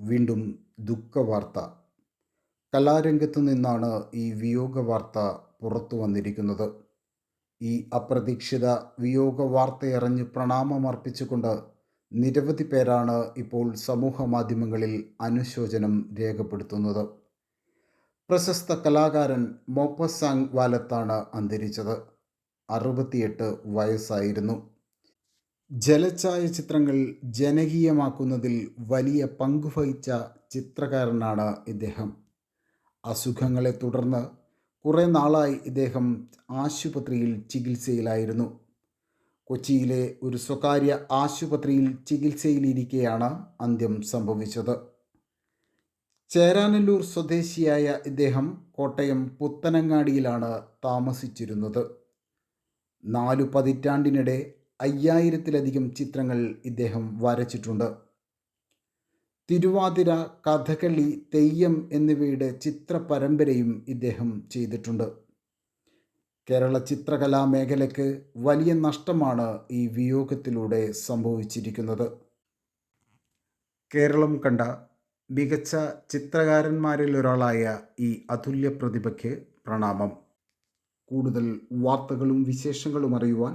വീണ്ടും ദുഃഖവാർത്ത. കലാരംഗത്തു നിന്നാണ് ഈ വിയോഗ വാർത്ത പുറത്തു വന്നിരിക്കുന്നത്. ഈ അപ്രതീക്ഷിത വിയോഗ വാർത്തയറിഞ്ഞ് പ്രണാമമർപ്പിച്ചുകൊണ്ട് നിരവധി പേരാണ് ഇപ്പോൾ സമൂഹ മാധ്യമങ്ങളിൽ അനുശോചനം രേഖപ്പെടുത്തുന്നത്. പ്രശസ്ത കലാകാരൻ മോപ്പസാങ് വാലത്താണ് അന്തരിച്ചത്. അറുപത്തിയെട്ട് വയസ്സായിരുന്നു. ജലഛായാചിത്രങ്ങൾ ജനകീയമാക്കുന്നതിൽ വലിയ പങ്കുവഹിച്ച ചിത്രകാരനാണ് ഇദ്ദേഹം. അസുഖങ്ങളെ തുടർന്ന് കുറേ നാളായി ഇദ്ദേഹം ആശുപത്രിയിൽ ചികിത്സയിലായിരുന്നു. കൊച്ചിയിലെ ഒരു സ്വകാര്യ ആശുപത്രിയിൽ ചികിത്സയിലിരിക്കെയാണ് അന്ത്യം സംഭവിച്ചത്. ചേരാനല്ലൂർ സ്വദേശിയായ ഇദ്ദേഹം കോട്ടയം പുത്തനങ്ങാടിയിലാണ് താമസിച്ചിരുന്നത്. നാലു പതിറ്റാണ്ടിനിടെ അയ്യായിരത്തിലധികം ചിത്രങ്ങൾ ഇദ്ദേഹം വരച്ചിട്ടുണ്ട്. തിരുവാതിര കഥകളി തെയ്യം എന്നിവയുടെ ചിത്ര പരമ്പരയും ഇദ്ദേഹം ചെയ്തിട്ടുണ്ട്. കേരള ചിത്രകലാ മേഖലയ്ക്ക് വലിയ നഷ്ടമാണ് ഈ വിയോഗത്തിലൂടെ സംഭവിച്ചിരിക്കുന്നത്. കേരളം കണ്ട മികച്ച ചിത്രകാരന്മാരിൽ ഒരാളായ ഈ അതുല്യ പ്രതിഭയ്ക്ക് പ്രണാമം. കൂടുതൽ വാർത്തകളും വിശേഷങ്ങളും അറിയുവാൻ